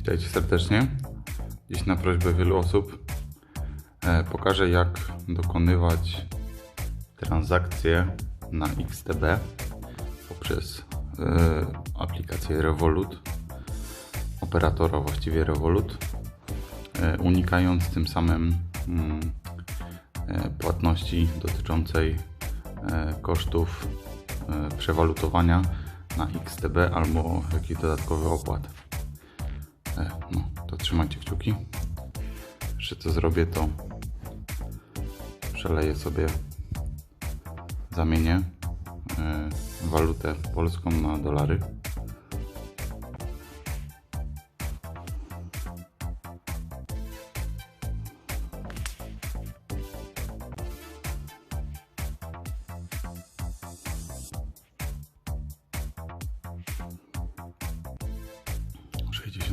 Witajcie serdecznie. Dziś na prośbę wielu osób e, pokażę jak dokonywać transakcje na XTB poprzez e, aplikację Revolut, operatora właściwie Revolut, e, unikając tym samym mm, płatności dotyczącej kosztów przewalutowania na XTB albo jakichś dodatkowych opłat. E, No, to trzymajcie kciuki. Jeszcze co zrobię, to przeleję sobie, zamienię e, walutę polską na dolary.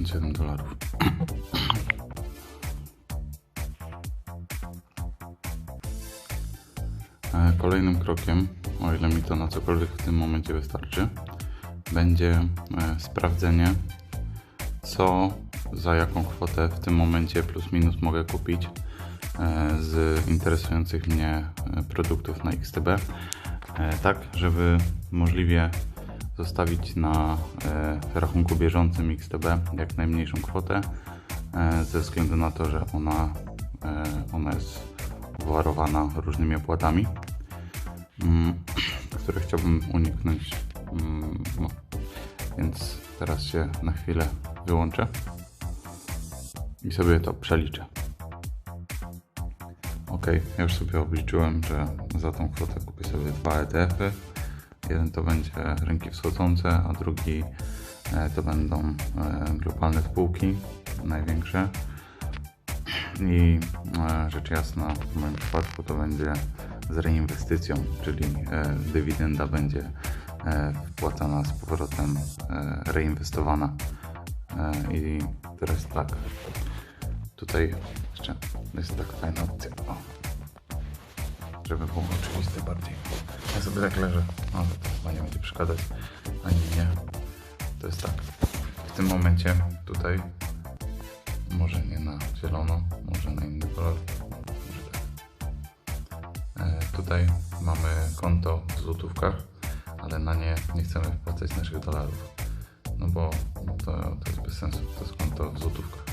Dolarów. E, Kolejnym krokiem, o ile mi to na cokolwiek w tym momencie wystarczy, będzie e, sprawdzenie, co za jaką kwotę w tym momencie plus minus mogę kupić e, z interesujących mnie produktów na XTB, tak żeby możliwie zostawić na e, rachunku bieżącym XTB jak najmniejszą kwotę, e, ze względu na to, że ona, e, ona jest obwarowana różnymi opłatami, mm, które chciałbym uniknąć. mm, No. Więc teraz się na chwilę wyłączę i sobie to przeliczę. Ok, ja już sobie obliczyłem, że za tą kwotę kupię sobie dwa ETF-y. Jeden to będzie rynki wschodzące, a drugi e, to będą e, globalne spółki, największe. I e, rzecz jasna, w moim przypadku to będzie z reinwestycją, czyli dywidenda będzie wpłacana z powrotem, reinwestowana. I teraz tak, tutaj jeszcze jest taka fajna opcja. O. Żeby było oczywiste bardziej. Ja sobie tak leżę, ale to chyba nie będzie przeszkadzać, ani nie. To jest tak, w tym momencie tutaj może nie na zielono, może na inny kolor. Może tak. E, tutaj mamy konto w złotówkach, ale na nie nie chcemy wpłacać naszych dolarów. No bo no to, to jest bez sensu, to jest konto w złotówkach.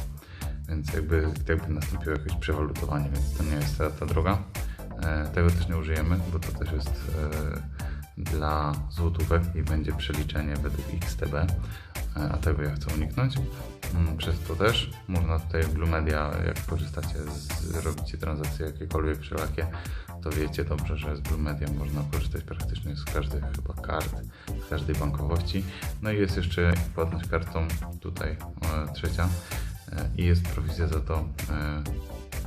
Więc jakby, jakby nastąpiło jakieś przewalutowanie, więc to nie jest ta, ta droga. Tego też nie użyjemy, bo to też jest e, dla złotówek i będzie przeliczenie według XTB, e, a tego ja chcę uniknąć. Mm, Przez to też można tutaj w Blue Media, jak korzystacie, z, robicie transakcje jakiekolwiek wszelakie, to wiecie dobrze, że z Blue Media można korzystać praktycznie z każdych chyba kart, z każdej bankowości. No i jest jeszcze płatność kartą tutaj e, trzecia i jest prowizja za to e,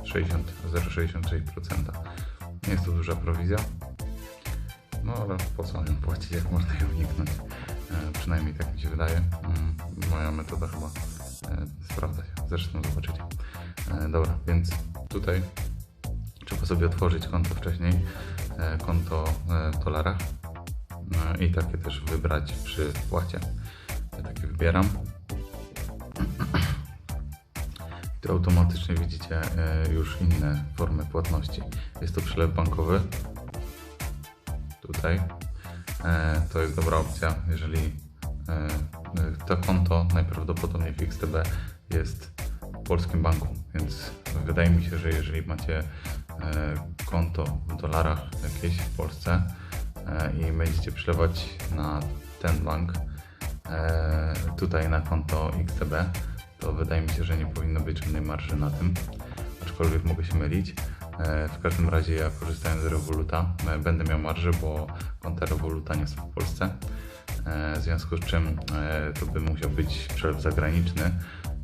60, 0,66%. Jest to duża prowizja, no ale po co ją płacić, jak można ją uniknąć? E, przynajmniej tak mi się wydaje. Mm, moja metoda chyba e, sprawdza się. Zresztą zobaczycie. E, dobra, więc tutaj trzeba sobie otworzyć konto wcześniej, e, konto e, w dolarach e, i takie też wybrać przy wpłacie. Ja takie wybieram. Automatycznie widzicie e, już inne formy płatności. Jest to przelew bankowy. Tutaj. E, To jest dobra opcja, jeżeli e, to konto najprawdopodobniej w XTB jest w polskim banku, więc wydaje mi się, że jeżeli macie konto w dolarach jakieś w Polsce i będziecie przelewać na ten bank, tutaj na konto XTB, to wydaje mi się, że nie powinno być żadnej marży na tym, aczkolwiek mogę się mylić. E, W każdym razie ja korzystając z Revoluta e, będę miał marżę, bo konta Revoluta nie są w Polsce. E, W związku z czym to by musiał być przelew zagraniczny,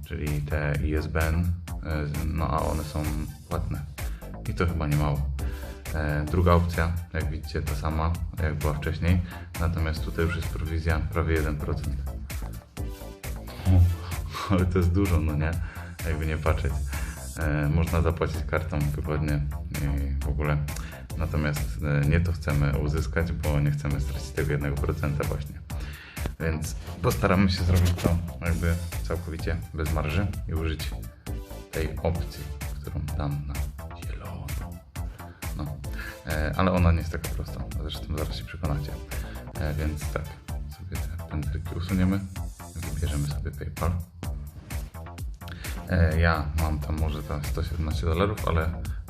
czyli te ISBN, no a one są płatne. I to chyba nie mało. Druga opcja, jak widzicie, ta sama jak była wcześniej, natomiast tutaj już jest prowizja prawie 1%. Ale to jest dużo, no nie? Jakby nie patrzeć. E, można zapłacić kartą wygodnie i w ogóle. Natomiast e, nie to chcemy uzyskać, bo nie chcemy stracić tego 1% właśnie. Więc postaramy się zrobić to jakby całkowicie bez marży i użyć tej opcji, którą dam na zielono. No, e, ale ona nie jest taka prosta, zresztą zaraz się przekonacie. E, więc tak, sobie te pędzelki usuniemy, wybierzemy sobie PayPal. E, ja mam tam może tam 117 dolarów, ale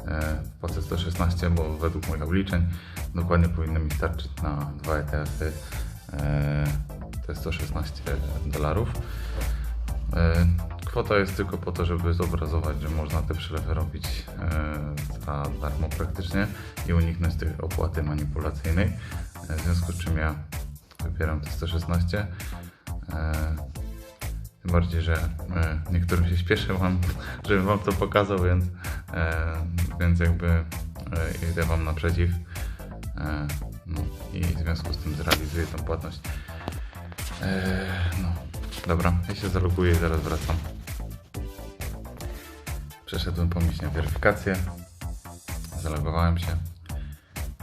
e, płacę 116, bo według moich obliczeń dokładnie powinno mi starczyć na dwa ETF-y. E, jest 116 dolarów. Kwota jest tylko po to, żeby zobrazować, że można te przelewy robić za darmo praktycznie i uniknąć tej opłaty manipulacyjnej. W związku z czym ja wybieram te 116. Tym bardziej, że e, niektórym się śpieszy wam, żebym wam to pokazał, więc, e, więc jakby e, idę wam naprzeciw. No, I w związku z tym zrealizuję tą płatność. No, dobra, ja się zaloguję i zaraz wracam. Przeszedłem pomyślnie weryfikację, zalogowałem się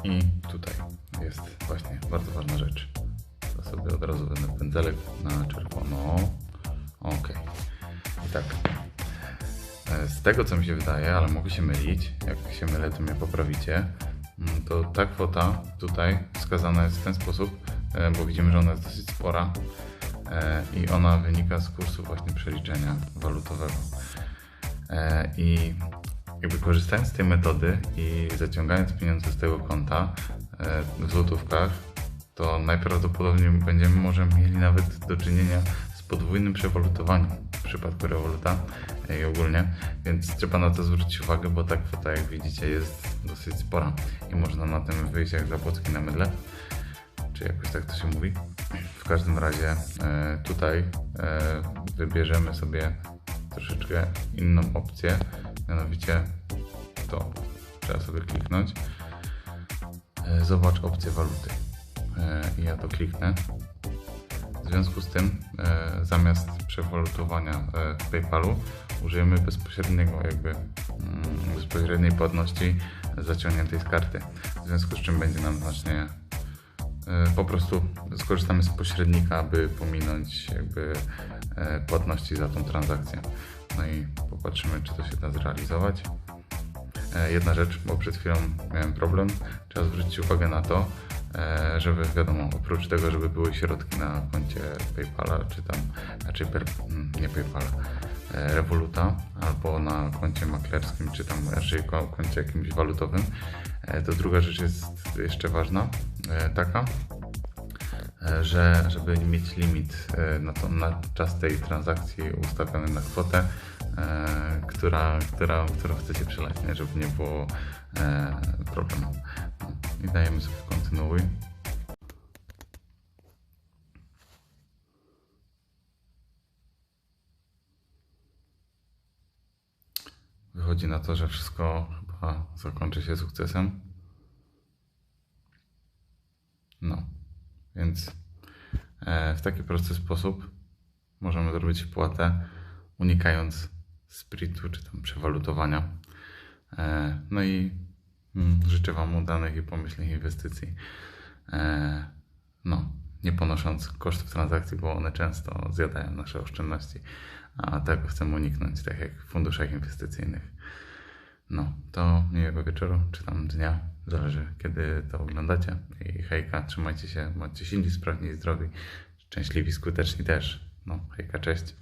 i tutaj jest właśnie bardzo ważna rzecz. To sobie od razu będę pędzelek na czerwono. Ok. I tak. E, Z tego co mi się wydaje, ale mogę się mylić, jak się mylę to mnie poprawicie, mm, to ta kwota tutaj wskazana jest w ten sposób, e, bo widzimy, że ona jest dosyć spora e, i ona wynika z kursu właśnie przeliczenia walutowego. I jakby korzystając z tej metody i zaciągając pieniądze z tego konta w złotówkach, to najprawdopodobniej będziemy może mieli nawet do czynienia podwójnym przewalutowaniem w przypadku rewoluta e, i ogólnie, więc trzeba na to zwrócić uwagę, bo ta kwota jak widzicie jest dosyć spora i można na tym wyjść jak zapłocki na mydle, czy jakoś tak to się mówi. W każdym razie e, tutaj e, wybierzemy sobie troszeczkę inną opcję, mianowicie to trzeba sobie kliknąć. Zobacz opcję waluty. Ja to kliknę. W związku z tym, e, zamiast przewalutowania e, w PayPalu, użyjemy bezpośredniego, jakby mm, bezpośredniej płatności zaciągniętej z karty. W związku z czym będzie nam znacznie e, po prostu skorzystamy z pośrednika, aby pominąć jakby e, płatności za tą transakcję. No i popatrzymy, czy to się da zrealizować. E, Jedna rzecz, bo przed chwilą miałem problem, trzeba zwrócić uwagę na to, żeby wiadomo, oprócz tego, żeby były środki na koncie PayPala, czy tam, raczej per, mm, nie PayPala, e, Revoluta, albo na koncie maklerskim, czy tam raczej ko- koncie jakimś walutowym, e, to druga rzecz jest jeszcze ważna, e, taka, e, że żeby mieć limit e, na, to, na czas tej transakcji ustawiony na kwotę, e, która, która, którą chcecie przelać, nie? żeby nie było e, problemu. I dajemy sobie kontynuuj. Wychodzi na to, że wszystko chyba zakończy się sukcesem. No, więc e, w taki prosty sposób możemy zrobić wpłatę, unikając spritu czy tam przewalutowania. E, no i życzę Wam udanych i pomyślnych inwestycji. E, no, nie ponosząc kosztów transakcji, bo one często zjadają nasze oszczędności, a tego chcemy uniknąć, tak jak w funduszach inwestycyjnych. No, to miłego wieczoru, czy tam dnia, zależy kiedy to oglądacie. I hejka, trzymajcie się, bądźcie silni, sprawni i zdrowi, szczęśliwi, skuteczni też. No, hejka, cześć.